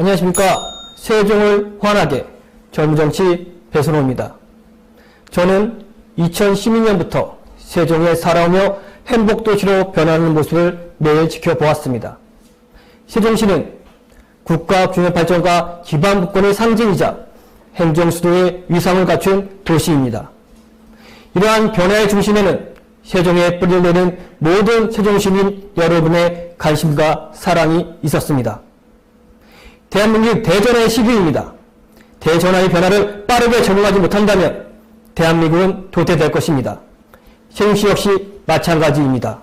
안녕하십니까. 세종을 환하게 젊정치 배선호입니다. 저는 2012년부터 세종에 살아오며 행복도시로 변하는 모습을 매일 지켜보았습니다. 세종시는 국가 균형 발전과 기반 부권의 상징이자 행정 수도의 위상을 갖춘 도시입니다. 이러한 변화의 중심에는 세종에 뿌리를 내는 모든 세종시민 여러분의 관심과 사랑이 있었습니다. 대한민국 대전의 시기입니다. 대전화의 변화를 빠르게 적응하지 못한다면 대한민국은 도태될 것입니다. 세종시 역시 마찬가지입니다.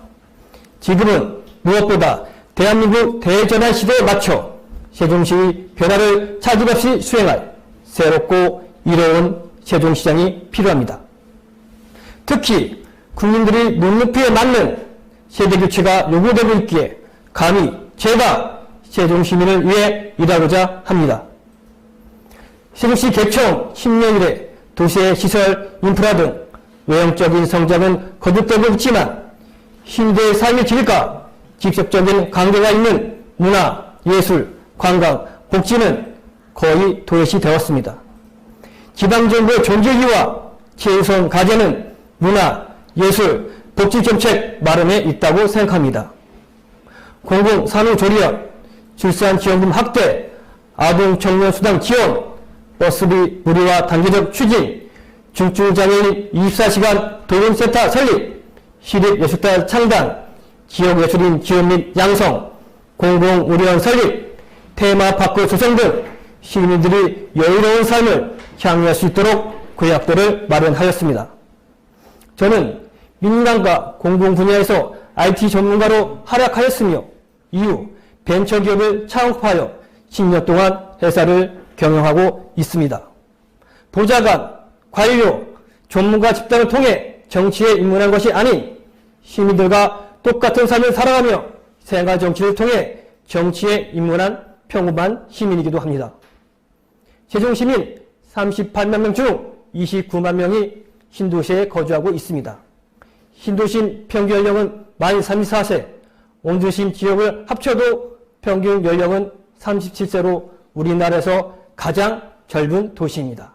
지금은 무엇보다 대한민국 대전환 시대에 맞춰 세종시의 변화를 차질 없이 수행할 새롭고 이로운 세종시장이 필요합니다. 특히 국민들이 눈높이에 맞는 세대 교체가 요구되고 있기에 감히 제가 세종 시민을 위해 일하고자 합니다. 세종시 개청 10년 이래 도시의 시설, 인프라 등 외형적인 성장은 거듭되고 있지만 시민들의 삶의 질과 직접적인 관계가 있는 문화, 예술, 관광, 복지는 거의 도외시 되었습니다. 지방정부의 존재이유와 최우선 과제는 문화, 예술, 복지정책 마련에 있다고 생각합니다. 공공산후조리원, 출산 지원금 확대, 아동 청년 수당 지원, 버스비 무료화 단계적 추진, 중증장애인 24시간 도움센터 설립, 시립예술단 창단, 지역예술인 지원 및 양성, 공공의료원 설립, 테마파크 조성 등 시민들이 여유로운 삶을 향유할 수 있도록 구약들을 마련하였습니다. 저는 민간과 공공 분야에서 IT 전문가로 활약하였으며 이후 벤처기업을 창업하여 10년 동안 회사를 경영하고 있습니다. 보좌관, 관료, 전문가 집단을 통해 정치에 입문한 것이 아닌 시민들과 똑같은 삶을 살아가며 생활 정치를 통해 정치에 입문한 평범한 시민이기도 합니다. 세종 시민 38만 명 중 29만 명이 신도시에 거주하고 있습니다. 신도심 평균 연령은 만 34세, 온주심 지역을 합쳐도 평균 연령은 37세로 우리나라에서 가장 젊은 도시입니다.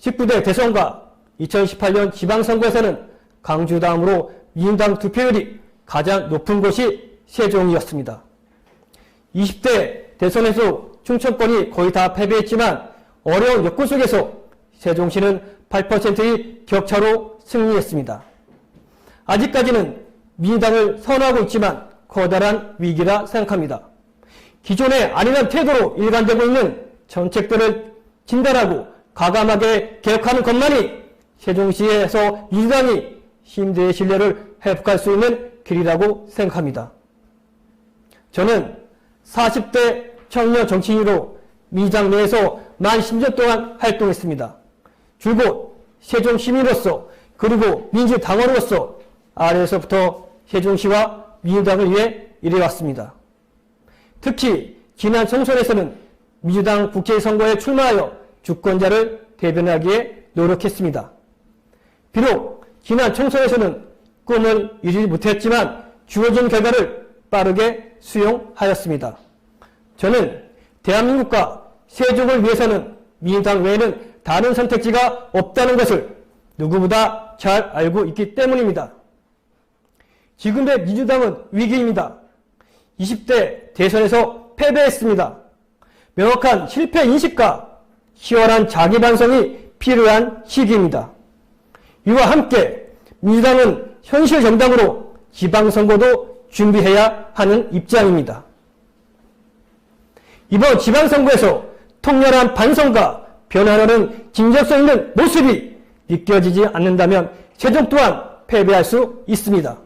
19대 대선과 2018년 지방선거에서는 강주 다음으로 민주당 투표율이 가장 높은 곳이 세종이었습니다. 20대 대선에서 충청권이 거의 다 패배했지만 어려운 여건 속에서 세종시는 8%의 격차로 승리했습니다. 아직까지는 민주당을 선호하고 있지만 커다란 위기라 생각합니다. 기존의 안일한 태도로 일관되고 있는 정책들을 진단하고 과감하게 개혁하는 것만이 세종시에서 민주당이 시민들의 신뢰를 회복할 수 있는 길이라고 생각합니다. 저는 40대 청년 정치인으로 민주당 내에서 만 10년 동안 활동했습니다. 줄곧 세종 시민으로서 그리고 민주당원으로서 아래에서부터 세종시와 민주당을 위해 일해왔습니다. 특히 지난 총선에서는 민주당 국회 선거에 출마하여 주권자를 대변하기에 노력했습니다. 비록 지난 총선에서는 꿈을 이루지 못했지만 주어진 결과를 빠르게 수용하였습니다. 저는 대한민국과 세종을 위해서는 민주당 외에는 다른 선택지가 없다는 것을 누구보다 잘 알고 있기 때문입니다. 지금의 민주당은 위기입니다. 20대 대선에서 패배했습니다. 명확한 실패 인식과 치열한 자기 반성이 필요한 시기입니다. 이와 함께 민주당은 현실 정당으로 지방선거도 준비해야 하는 입장입니다. 이번 지방선거에서 통렬한 반성과 변화라는 진정성 있는 모습이 느껴지지 않는다면 최종 또한 패배할 수 있습니다.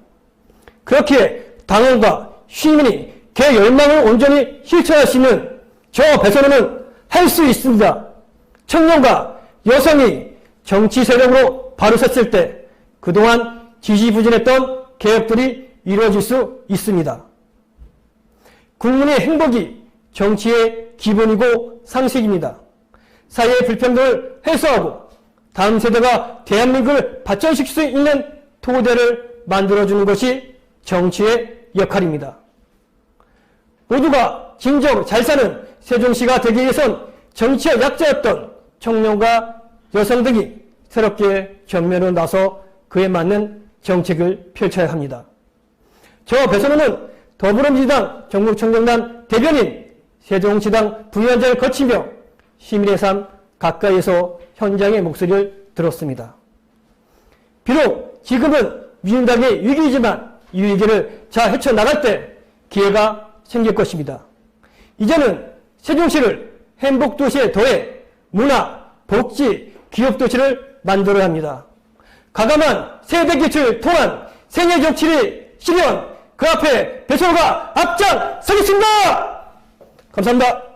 그렇기에 당원과 시민이 개 열망을 온전히 실천할 수 있는 저 배선호는 할 수 있습니다. 청년과 여성이 정치 세력으로 바로 섰을 때 그동안 지지부진했던 개혁들이 이루어질 수 있습니다. 국민의 행복이 정치의 기본이고 상식입니다. 사회의 불평등을 해소하고 다음 세대가 대한민국을 발전시킬 수 있는 토대를 만들어주는 것이 정치의 역할입니다. 모두가 진정 잘 사는 세종시가 되기 위해선 정치의 약자였던 청년과 여성 등이 새롭게 전면으로 나서 그에 맞는 정책을 펼쳐야 합니다. 저 배선호는 더불어민주당 전국청정단 대변인 세종시당 부위원장을 거치며 시민의 삶 가까이에서 현장의 목소리를 들었습니다. 비록 지금은 민주당의 위기이지만 이 위기를 잘 헤쳐나갈 때 기회가 생길 것입니다. 이제는 세종시를 행복도시에 더해 문화, 복지, 기업도시를 만들어야 합니다. 가감한 세대기술 통한 생애 정치의 실현 그 앞에 배소가 앞장 서겠습니다. 감사합니다.